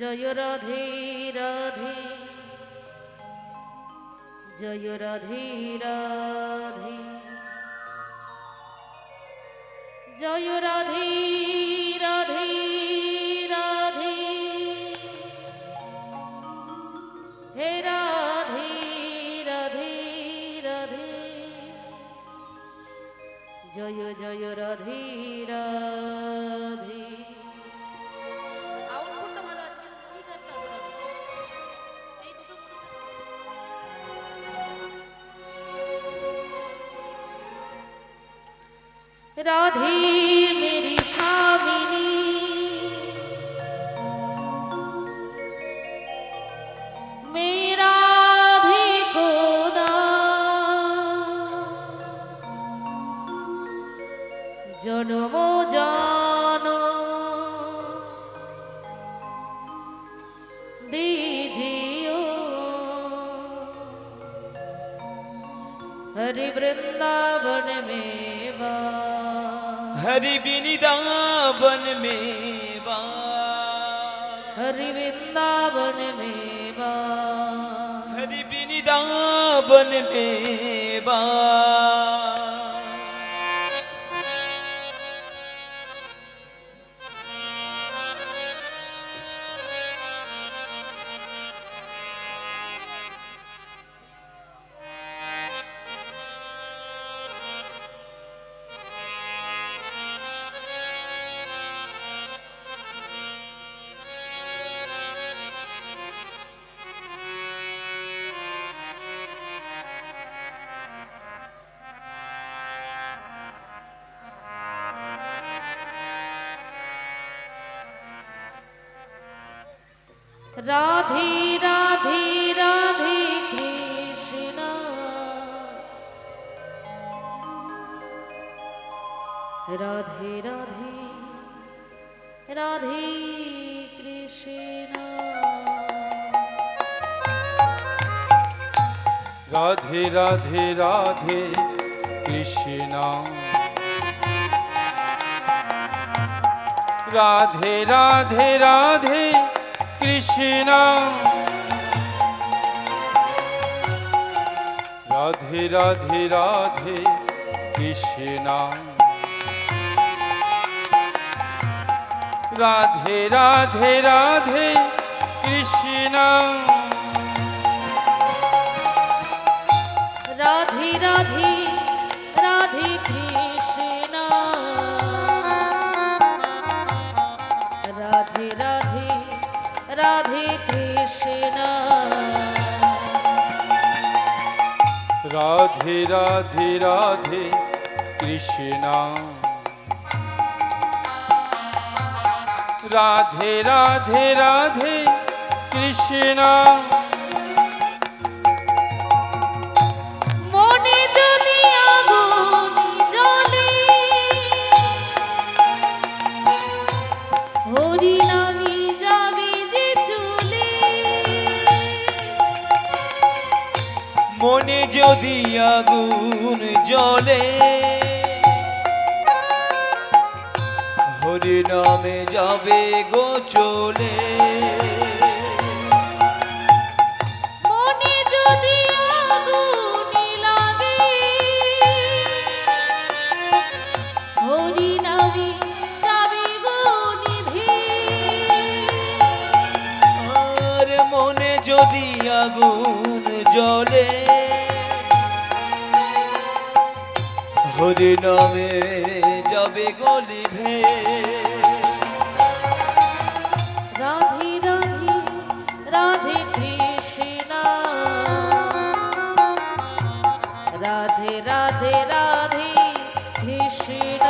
জয় রাধে রাধে। জয় রাধে রাধে। জয় রাধে রাধে রাধে। হে রাধে রাধে রাধে। জয় জয় রাধে রাধে। রাধে মেরি স্বামিনী। জানো वृंदावन में बा हरि वृंदावन में वा हरि वृंदावन में बा রাধে রাধে রাধে কৃষ্ণ। রাধে রাধে রাধে কৃষ্ণ। রাধে রাধে রাধে কৃষ্ণ। রাধে রাধে রাধে কৃষ্ণ। রাধে রাধে রাধে কৃষ্ণ। রাধে রাধে রাধে কৃষ্ণ। রাধে রাধে রাধে কৃষ্ণ। রাধে রাধে রাধে কৃষ্ণ। রাধে রাধে রাধে কৃষ্ণ। মনে যদি আগুন জলে হরি নামে যাবে গো চলে। হরি নামে যাবে গলি ভে রাধে রাধে রাধে কৃষ্ণ। রাধে রাধে রাধে কৃষ্ণ।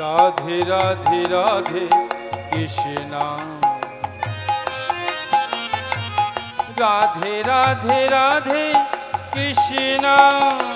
রাধে রাধে রাধে কৃষ্ণ। রাধে রাধে রাধে কৃষ্ণ।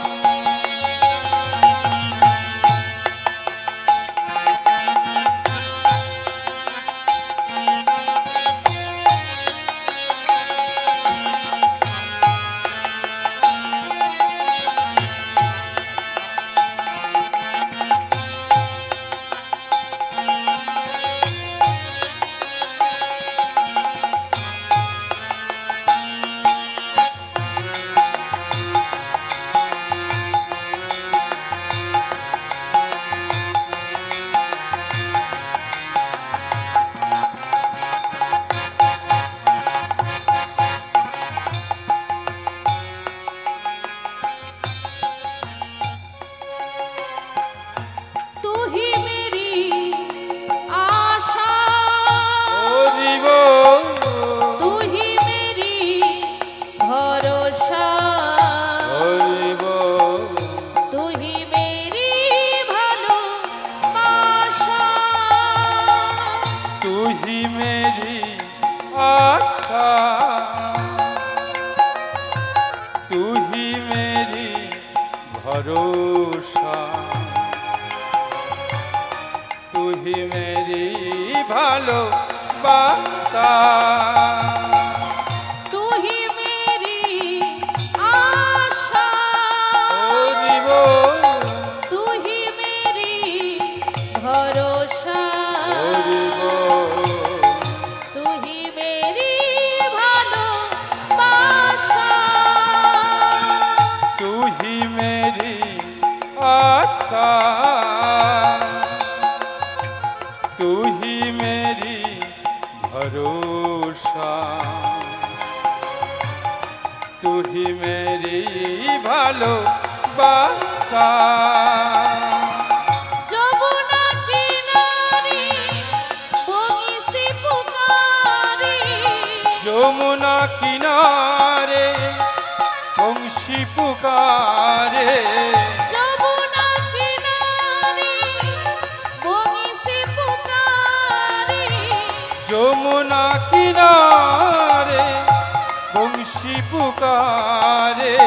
ভালোবাসা ভালোবাসা। যমুনা কিনারে বগিসি পুকারে। যমুনা কিনারে বংশী পুকারে। যমুনা কিনারে বংশী পুকারে।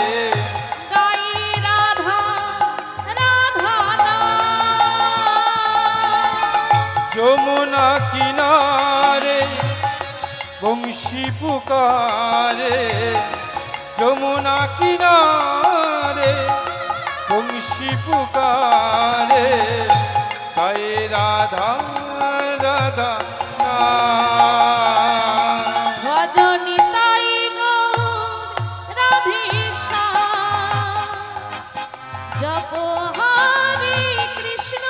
পুকারে যমুনা কিনারে বংশী পুকারে তাই রাধা রাধা না ভজনি তাই গো রাধেশা জপ হরে কৃষ্ণ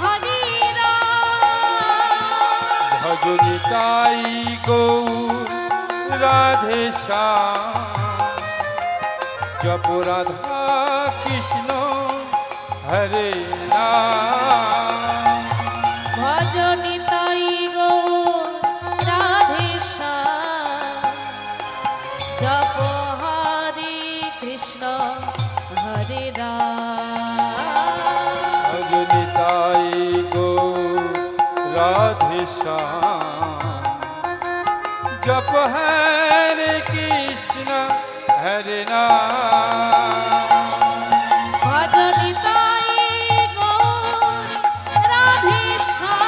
হরে রাম। তাই গৌ রাধে জপ রাধা কৃষ্ণ হরে রাম। তাই গো রাধেশা জপ হরে কৃষ্ণ হরে রাম। ভজনি তাই গৌ রাধে জপ ভজনি তাই গো রাধেশা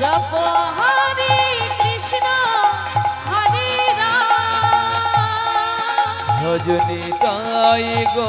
জপ হরে কৃষ্ণ হরে রাম ভজনি তাই গো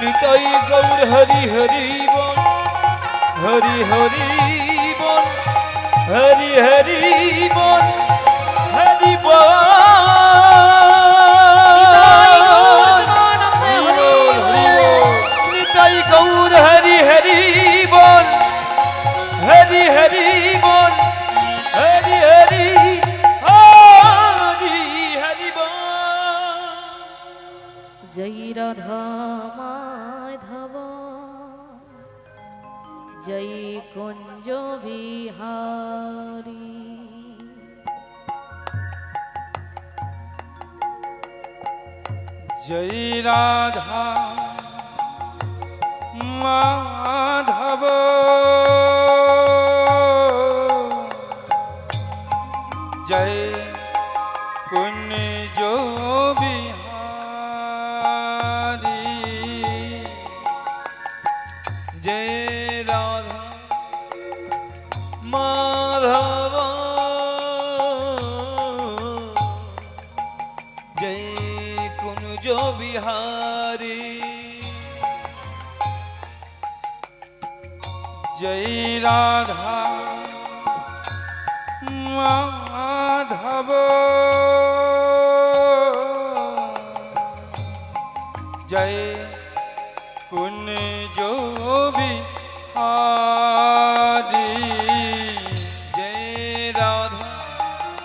নিতাই গৌর হরি হরি বল হরি হরি বল হরি হরি বল হরি বল। জয় রাধা মা जो बिहारी जय राधा माधव जय